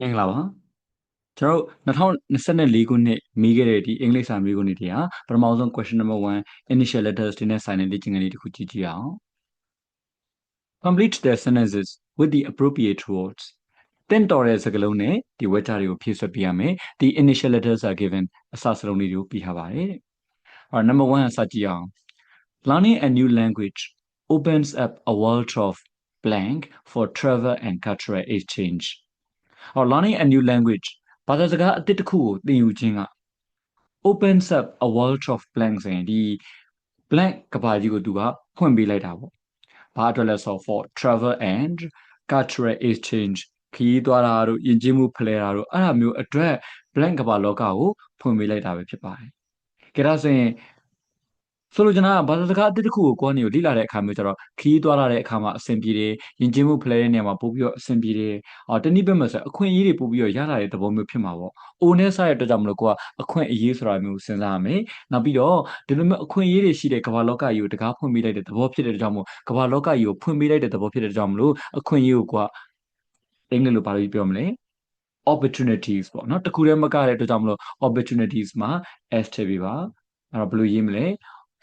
မင်္ဂလာပါကျွန်တော်တို့2024ခုနှစ်မိခဲ့တဲ့ဒီအင်္ဂလိပ်စာမေးခွန်းတွေတရားပထမဆုံး question number 1 initial letters တွေနဲ့ဆိုင်တဲ့လေ့ကျင့်ခန်းလေးတစ်ခုကြည့်ကြည့်အောင် complete their sentences with the appropriate words တင်တော်တဲ့စကားလုံးနဲ့ဒီဝေချာတွေကိုဖြည့်ဆွတ်ပြရမယ် the initial letters are given အစစလုံးလေးတွေကိုပြထားပါတယ်အော် number 1အစကြည့်အောင် learning a new language opens up a world of blank for travel and cultural exchange Or learning a new language ဘာသာစကားအသစ်တစ်ခုကိုသင်ယူခြင်းက opens up a world of blank ဆိုရင်ဒီ blank ကဘာကြီးကိုသူကဖွင့်ပေးလိုက်တာပေါ့ဘာအတွက်လဲဆို for travel and cultural exchange ခရီးသွားတာတို့ယဉ်ကျေးမှုဖလှယ်တာတို့အဲ့ဒါမျိုးအတွက် blank ကဘာလောကကိုဖွင့်ပေးလိုက်တာပဲဖြစ်ပါတယ်။ကြဒါဆိုရင် ဆိုလိုချင်တာကဘာသာစကားအသစ်တစ်ခုကိုကိုယ်နေကိုလေ့လာတဲ့အခါမျိုးကျတော့ခီးသွားလာတဲ့အခါမှာအဆင်ပြေတယ်ယဉ်ကျေးမှုဖလှယ်တဲ့နေရာမှာပို့ပြီးတော့အဆင်ပြေတယ်အော်တနည်းပြောမယ်ဆိုအခွင့်အရေးတွေပို့ပြီးတော့ရလာတဲ့သဘောမျိုးဖြစ်မှာပေါ့အိုနဲ့စားရတဲ့အတွက်ကြောင့်မလို့ကိုကအခွင့်အရေးဆိုတာမျိုးစဉ်းစားရမယ်နောက်ပြီးတော့ဒီလိုမျိုးအခွင့်အရေးတွေရှိတဲ့ကမ္ဘာလောကကြီးကိုတကားဖွင့်ပေးလိုက်တဲ့သဘောဖြစ်တဲ့အတွက်ကြောင့်မို့ကမ္ဘာလောကကြီးကိုဖွင့်ပေးလိုက်တဲ့သဘောဖြစ်တဲ့အတွက်ကြောင့်မလို့အခွင့်အရေးကိုကအင်္ဂလိပ်လိုဘာလို့ပြောမလဲ opportunities ပေါ့နော်တခုတည်းမကတဲ့အတွက်ကြောင့်မလို့ opportunities မှာ s ထည့်ပေးပါအဲ့တော့ဘယ်လိုရေးမလဲ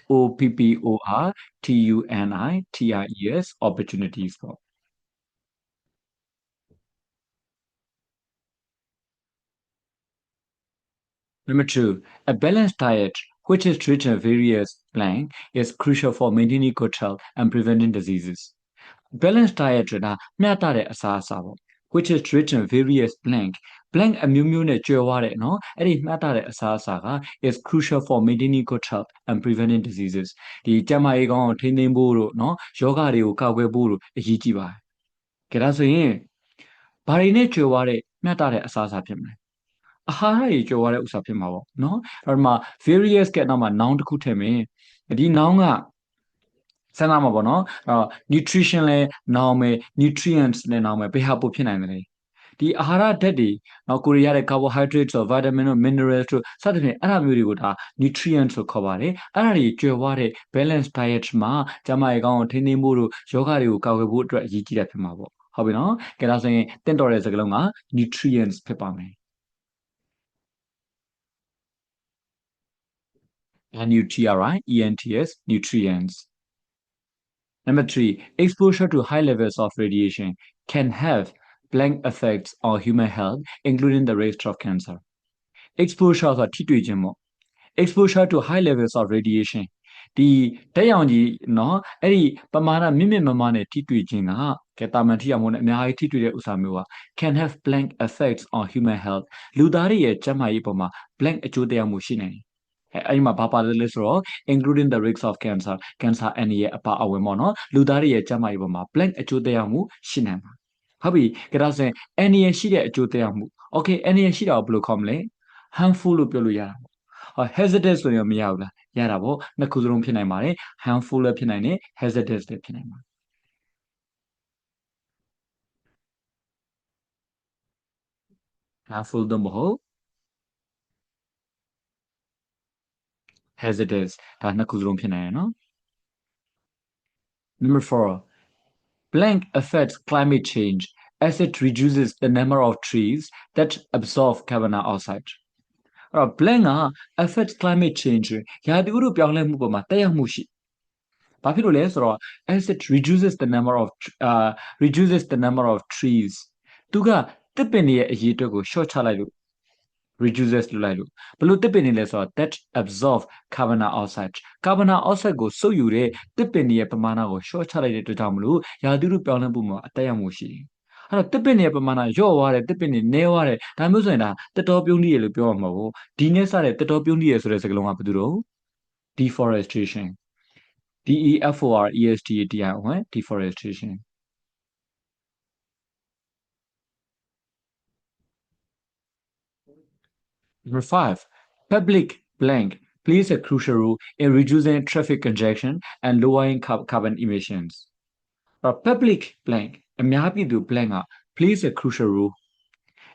O P P O R T U N I T I E S opportunities ပေါ့ Number two, a balanced diet which is rich in various blank is crucial for maintaining good health and preventing diseases. Balanced diet ဆိုတာမျှတတဲ့အစားအစာပေါ့ which is rich in various blank blank အမျိုးမျိုးနဲ့ကျွဲဝါတဲ့နော်အဲ့ဒီမှတ်တာတဲ့အစားအစာက is crucial for maintaining good health and preventing diseases ဒီကျန်းမာရေးကောင်းကိုထိန်းသိမ်းဖို့တို့နော်ယောဂတွေကိုကာကွယ်ဖို့တို့အရေးကြီးပါတယ်ကြဒါဆိုရင်ဘာတွေနဲ့ကျွဲဝါတဲ့မှတ်တာတဲ့အစားအစာဖြစ်မလဲအာဟာရရေကြော်ရတဲ့ဥစ္စာဖြစ်မှာပေါ့နော်အဲ့မှာ various ကနောက်မှာ noun တစ်ခုထည့်မယ်ဒီ noun ကစမ်းသပ်မှာပေါ့နော်အဲ့ nutrition လဲ noun ပဲ nutrients လဲ noun ပဲဘယ်ဟာပို့ဖြစ်နိုင်တယ်လဲ ဒီအာဟာရဓာတ်တွေနော်ကိုရီးယားတဲ့ carbohydrates ဆို vitamin တို့ minerals တို့စသဖြင့်အဲ့ဒါမျိုးတွေကိုဒါ nutrients ဆိုခေါ်ပါတယ်အဲ့ဒါတွေကျွယ်ဝတဲ့ balance diet မှာကျန်းမာရေးကောင်းအောင်ထိန်းသိမ်းဖို့တို့ယောဂတွေကိုကာကွယ်ဖို့အတွက်အရေးကြီးတာဖြစ်မှာပေါ့ဟုတ်ပြီနော်ကဲဒါဆိုရင်တင့်တော်တဲ့စကားလုံးက nutrients ဖြစ်ပါမယ် N-U-T-R-I E-N-T-S nutrients Number three, exposure to high levels of radiation can have blank effects on human health, including the risk of cancer. Exposure ဆိုတာထိတွေ့ခြင်းပေါ့ exposure to high levels of radiation ဒီတက်ရောင်ကြီးเนาะအဲ့ဒီပမာဏမြင့်မြင့်မမနဲ့ထိတွေ့ခြင်းကကဲတာမန်ထိအောင်မို့နဲ့အများကြီးထိတွေ့တဲ့ဥစ္စာမျိုးက can have blank effects on human health လူသားတွေရဲ့ကျန်းမာရေးပေါ်မှာ blank အကျိုးသက်ရောက်မှုရှိနေတယ်အဲ့ဒီမှာဘာပါတယ်လဲဆိုတော့ including the risk of cancer cancer အန္တရာယ်အပါအဝင်ပေါ့နော်လူသားတွေရဲ့ကျန်းမာရေးပေါ်မှာ blank အကျိုးသက်ရောက်မှုရှိနိုင်ပါ ဟုတ်ပြီကြဒါဆိုရင်အန္တရာယ်ရှိတဲ့အကျိုးသက်ရောက်မှု okay အန္တရာယ်ရှိတာကိုဘယ်လိုခေါ်မလဲ harmful လို့ပြောလို့ရတာပေါ့ဟော hazardous ဆိုရင်မရဘူးလားရတာပေါ့နှစ်ခုစလုံးဖြစ်နိုင်ပါတယ် harmful လည်းဖြစ်နိုင်တယ် hazardous လည်းဖြစ်နိုင်ပါတယ် harmful တော့မဟုတ် hazardous ဒါနှစ်ခုစလုံးဖြစ်နိုင်ရနော် number 4 blank affects climate change as it reduces the number of trees that absorb carbon dioxide အဲ့တော့ blank က affects climate change ရာသီဥတုပြောင်းလဲမှုပေါ်မှာတက်ရောက်မှုရှိဘာဖြစ်လို့လဲဆိုတော့ as it reduces the number of uh reduces the number of trees သူကတစ်ပင်ရဲ့အရေးအတွက်ကို short ချလိုက်လို့ reduces လုပ်လိုက်လို့ဘလို့တစ်ပင်နေလဲဆိုတော့ that absorb carbon dioxide carbon dioxide ကိုစုပ်ယူတဲ့တစ်ပင်ရဲ့ပမာဏကို short ချလိုက်တဲ့အတွက်ကြောင့်မလို့ရာသီဥတုပြောင်းလဲမှုမှာအတက်ရောက်မှုရှိတယ်အဲ့တော့တစ်ပင်ရဲ့ပမာဏလျော့သွားတယ်တစ်ပင်တွေနည်းသွားတယ်ဒါမျိုးဆိုရင်ဒါတက်တော်ပြုံးလိရလို့ပြောမှာမဟုတ်ဒီနဲ့စတဲ့တက်တော်ပြုံးလိရဆိုတဲ့စကားလုံးကဘာတူတော့ deforestation D E F O R E S T A T I O N deforestation Number five, public blank plays a crucial role in reducing traffic congestion and lowering carbon emissions. But public blank အများပြည်သူ blank က plays a crucial role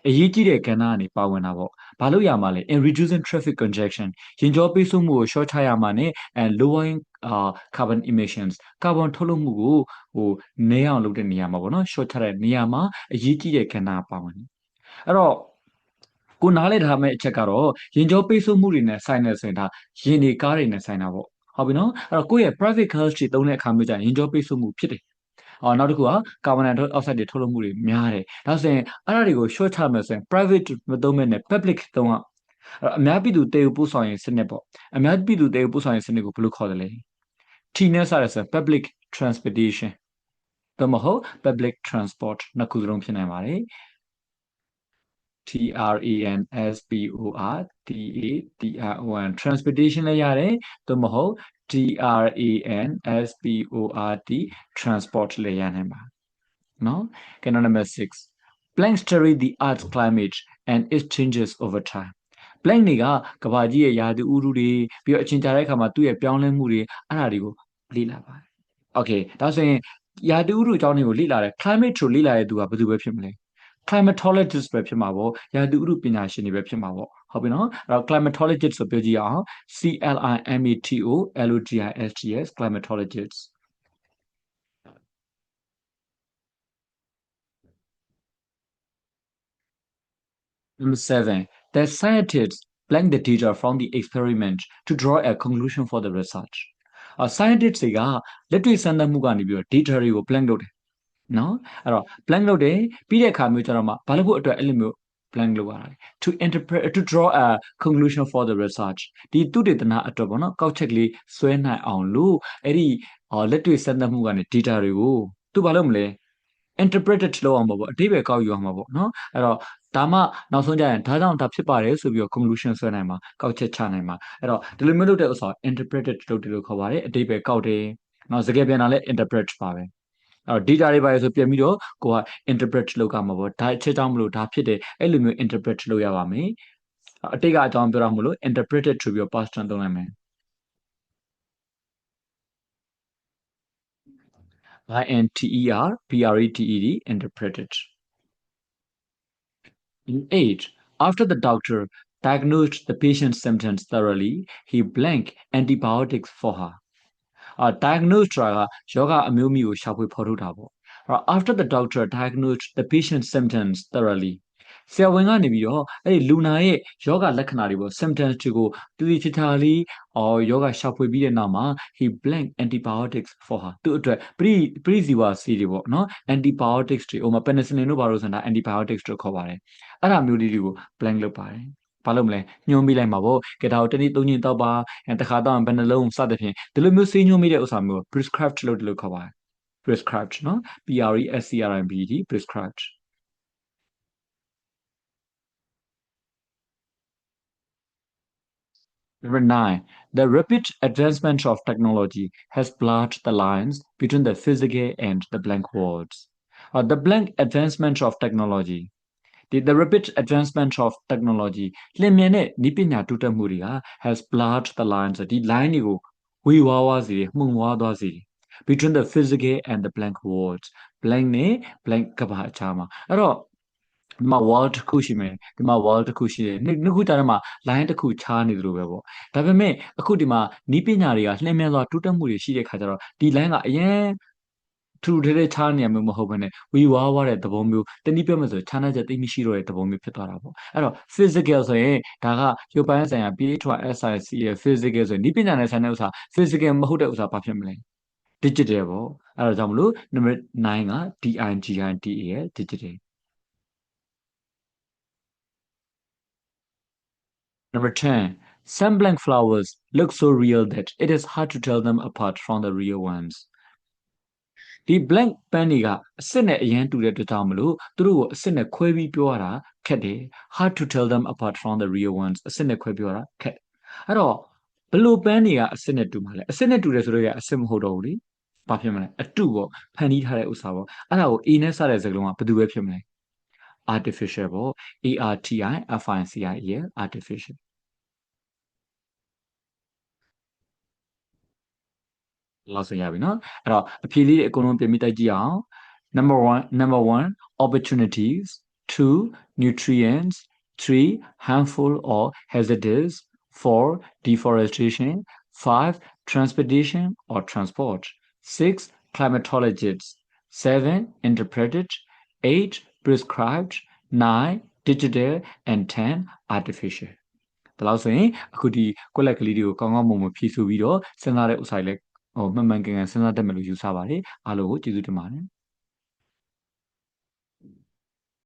အရေးကြီးတဲ့ကဏ္ဍကနေပါဝင်တာပေါ့။ဘာလို့ရမှာလဲ in reducing traffic congestion ရင်ကြောပေးဆို့မှုကို short ချရမှာ ਨੇ and lowering uh carbon emissions ကာဗွန်ထုတ်လွှတ်မှုကိုဟိုနည်းအောင်လုပ်တဲ့နေရာမှာပေါ့နော် short ချတဲ့နေရာမှာအရေးကြီးတဲ့ကဏ္ဍပါဝင်တယ်အဲ့တော့ ကိုနားလဲထားမယ့်အချက်ကတော့ရင်ကြောပိတ်ဆို့မှုတွေနဲ့ဆိုင်နေဆိုရင်ဒါရင်တွေကားတွေနဲ့ဆိုင်တာပေါ့ဟုတ်ပြီနော်အဲ့တော့ကိုယ့်ရဲ့ private car တွေတုံးတဲ့အခါမျိုးကျရင်ရင်ကြောပိတ်ဆို့မှုဖြစ်တယ်အော်နောက်တစ်ခုကကာဗွန်ဒိုင်အောက်ဆိုက်တွေထုတ်လွှတ်မှုတွေများတယ်ဒါဆိုရင်အဲ့ဒါတွေကို short ချမယ်ဆိုရင် private မသုံးမဲ့နဲ့ public သုံးอ่ะအများပြည်သူတေယူပို့ဆောင်ရေးစနစ်ပေါ့အများပြည်သူတေယူပို့ဆောင်ရေးစနစ်ကိုဘယ်လိုခေါ်တယ်လဲ T နဲ့စရဆို public transportation တော့မဟုတ် public transport နှစ်ခုစလုံးဖြစ်နိုင်ပါတယ် T R A N S P O R T A T R O N transportation လည်းရတယ်သို့မဟုတ် T R A N S P O R T transport လည်းရနိုင်ပါနော် Canon number 6 blank study the earth's climate and its changes over time blank တွေကကဘာကြီးရဲ့ရာသီဥတုတွေပြီးတော့အချိန်ကြာတဲ့အခါမှာသူ့ရဲ့ပြောင်းလဲမှုတွေအဲ့ဒါတွေကိုလေ့လာပါတယ် Okay ဒါဆိုရင်ရာသီဥတုအကြောင်းတွေကိုလေ့လာတယ် climate ကိုလေ့လာတဲ့သူကဘယ်သူပဲဖြစ်မလဲ climatologist ပဲဖြစ်မှာပေါ့ရာသီဥတုပညာရှင်တွေပဲဖြစ်မှာပေါ့ဟုတ်ပြီနော်အဲ့တော့ climatologist ဆိုပြောကြည့်အောင် C L I M A T O L O G I S T S climatologist Number 7 the scientists blank the data from the experiment to draw a conclusion for the research အ scientists တွေကလက်တွေ့စမ်းသပ်မှုကနေပြီးတော့ data တွေကို blank လုပ်တယ် နော်အဲ့တော့ blank လုပ်တယ်ပြီးတဲ့အခါမျိုးကျတော့မှဘာလို့ဖို့အတွက်အဲ့လိုမျိုး blank လုပ်ရတာလဲ to interpret to draw a conclusion for the research ဒီသူတေသနအတွက်ပေါ့နော်ကောက်ချက်ကလေးဆွဲနိုင်အောင်လို့အဲ့ဒီလက်တွေ့စမ်းသပ်မှုကနေ data တွေကိုသူဘာလုပ်မလဲ interpreted လုပ်အောင်ပေါ့အတိပ္ပယ်ကောက်ယူအောင်ပေါ့နော်အဲ့တော့ဒါမှနောက်ဆုံးကျရင်ဒါကြောင့်ဒါဖြစ်ပါတယ်ဆိုပြီးတော့ conclusion ဆွဲနိုင်မှာကောက်ချက်ချနိုင်မှာအဲ့တော့ဒီလိုမျိုးလုပ်တဲ့ဥစ္စာ interpreted လုပ်တယ်လို့ခေါ်ပါတယ်အတိပ္ပယ်ကောက်တယ်နော်စကားပြန်တာလည်း interpret ပါပဲအဲ့တော့ data တွေပါဆိုပြန်ပြီးတော့ကိုက interpret လုပ်ကြမှာပေါ့ဒါအချက်ကြောင့်မလို့ဒါဖြစ်တယ်အဲ့လိုမျိုး interpret လုပ်ရပါမယ်အတိတ်ကအကြောင်းပြောရမလို့ interpreted ဆိုပြီးတော့ past tense သုံးလိုက်မယ် I N T E R P R E T E D interpreted In age, after the doctor diagnosed the patient's symptoms thoroughly, he blanked antibiotics for her. အာ diagnosed ဆိုတာကယောဂအမျိုးမျိုးကိုရှာဖွေဖော်ထုတ်တာပေါ့အဲ့တော့ after the doctor diagnosed the patient's symptoms thoroughly ဆရာဝန်ကနေပြီးတော့အဲ့ဒီလူနာရဲ့ယောဂလက္ခဏာတွေပေါ့ symptoms တွေကိုတည်တည်ချာချာလေးအော်ယောဂရှာဖွေပြီးတဲ့နောက်မှာ he blank antibiotics for her သူ့အတွက်ပရိပရိဇီဝဆေးတွေပေါ့နော် antibiotics တွေဟိုမှာ penicillin တို့ဘာလို့ဆိုတာ antibiotics တို့ခေါ်ပါတယ်အဲ့ဒါမျိုးလေးတွေကို blank လုပ်ပါတယ် ဘာလို့မလဲညှိုးမိလိုက်မှာပေါ့ကဲဒါကိုတနည်းသုံးညင်တောက်ပါတခါတော့ဘယ်နှလုံးစသဖြင့်ဒီလိုမျိုးဆေးညှိုးမိတဲ့ဥစ္စာမျိုး prescribed လို့ဒီလိုခေါ်ပါတယ် prescribed နော် P R E S C R I B E D prescribed Number nine, the rapid advancement of technology has blurred the lines between the physical and the blank words. Uh, the blank advancement of technology The, the rapid advancement of technology လျင်မြန်တဲ့ဤပညာတိုးတက်မှုတွေက has blurred the lines ဒီ line တွေကိုဝေဝါးဝါးစေတယ်မှုန်ဝါးသွားစေတယ် between the physical and the blank words blank နဲ့ blank ကဘာအချာမှာအဲ့တော့ဒီမှာ wall တစ်ခုရှိမယ်ဒီမှာ wall တစ်ခုရှိတယ်နှစ်ခုတားမှာ line တစ်ခုခြားနေသလိုပဲပေါ့ဒါပေမဲ့အခုဒီမှာနီးပညာတွေကလှည့်မြန်စွာတိုးတက်မှုတွေရှိတဲ့ခါကျတော့ဒီ line ကအရင် ထူထူထဲထဲချားနေရမျိုးမဟုတ်ဘဲနဲ့ဝီဝါးဝါးတဲ့သဘောမျိုးတနည်းပြောမယ်ဆိုခြားနာချက်သိမရှိတော့တဲ့သဘောမျိုးဖြစ်သွားတာပေါ့အဲ့တော့ physical ဆိုရင်ဒါကရုပ်ပိုင်းဆိုင်ရာ PH1SIC ရဲ့ physical ဆိုရင်ဒီပညာနဲ့ဆိုင်တဲ့ဥစ္စာ physical မဟုတ်တဲ့ဥစ္စာဘာဖြစ်မလဲ digital ပေါ့အဲ့ဒါကြောင့်မလို့ number 9က DIGITA ရဲ့ digital Number 10. Some blank flowers look so real that it is hard to tell them apart from the real ones. ဒီ blank pen တွေကအစစ်နဲ့အရန်တူတဲ့အတွက်ကြောင့်မလို့သူတို့ကိုအစစ်နဲ့ခွဲပြီးပြောရတာခက်တယ် hard to tell them apart from the real ones အစစ်နဲ့ခွဲပြောရတာခက်အဲ့တော့ဘလို့ pen တွေကအစစ်နဲ့တူမှာလဲအစစ်နဲ့တူတယ်ဆိုတော့ရအစစ်မဟုတ်တော့ဘူးလေဘာဖြစ်မလဲအတူပေါ့ဖန်တီးထားတဲ့ဥစ္စာပေါ့အဲ့ဒါကို A နဲ့စတဲ့စကားလုံးကဘယ်သူပဲဖြစ်မလဲ artificial ပေါ့ A R T I F I C I E artificial လောက်ဆိုရပြီเนาะအဲ့တော့အဖြေလေးတွေအကုန်လုံးပြင်ပြီးတိုက်ကြည့်အောင် number 1 number 1 opportunities 2 nutrients 3 harmful or hazardous 4 deforestation 5 transportation or transport 6 climatologists 7 interpreted 8 prescribed 9 digital and 10 artificial ဒါလို့ဆိုရင်အခုဒီကွက်လက်ကလေးတွေကိုကောင်းကောင်းမွန်မွန်ဖြည့်ဆို့ပြီးတော့စဉ်းစားတဲ့ဥစ္စာတွေလည်း ဟိုမှန်မှန်ကန်ကန်စဉ်းစားတတ်မယ်လို့ယူဆပါတယ်အားလုံးကိုကျေးဇူးတင်ပါတယ်